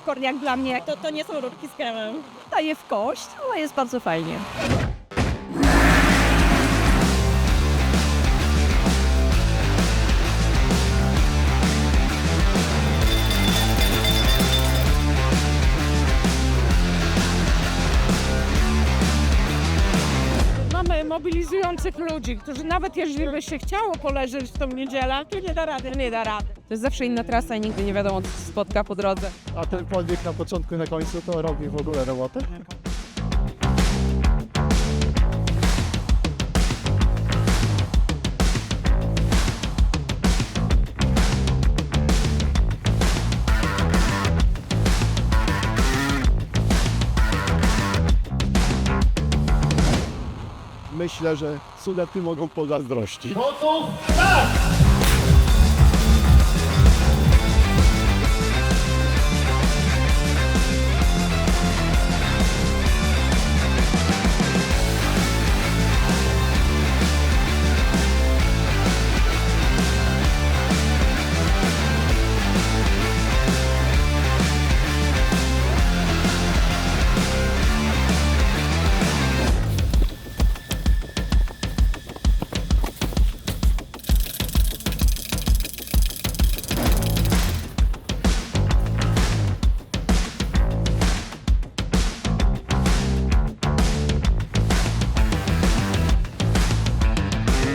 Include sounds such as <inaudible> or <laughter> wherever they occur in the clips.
popcorn jak dla mnie. To, to nie są rurki z kremem. Daje w kość, ale jest bardzo fajnie. Mobilizujących ludzi, którzy nawet jeżeli by się chciało poleżeć w tą niedzielę, to nie da rady. Nie da rady. To jest zawsze inna trasa i nigdy nie wiadomo, co się spotka po drodze. A ten podbieg na początku i na końcu to robi w ogóle robotę? Myślę, że Sudety mogą pozazdrościć.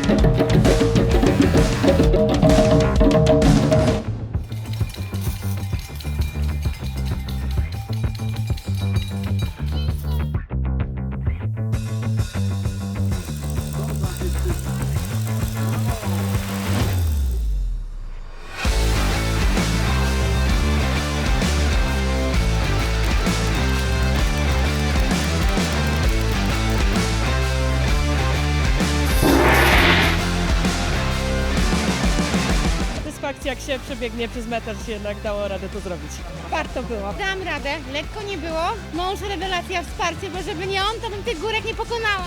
Thank <laughs> you. Satysfakcja, jak się przebiegnie przez metr, się jednak dało radę to zrobić. Warto było. Dam radę, lekko nie było. Mąż rewelacja, wsparcie, bo żeby nie on, to bym tych górek nie pokonała.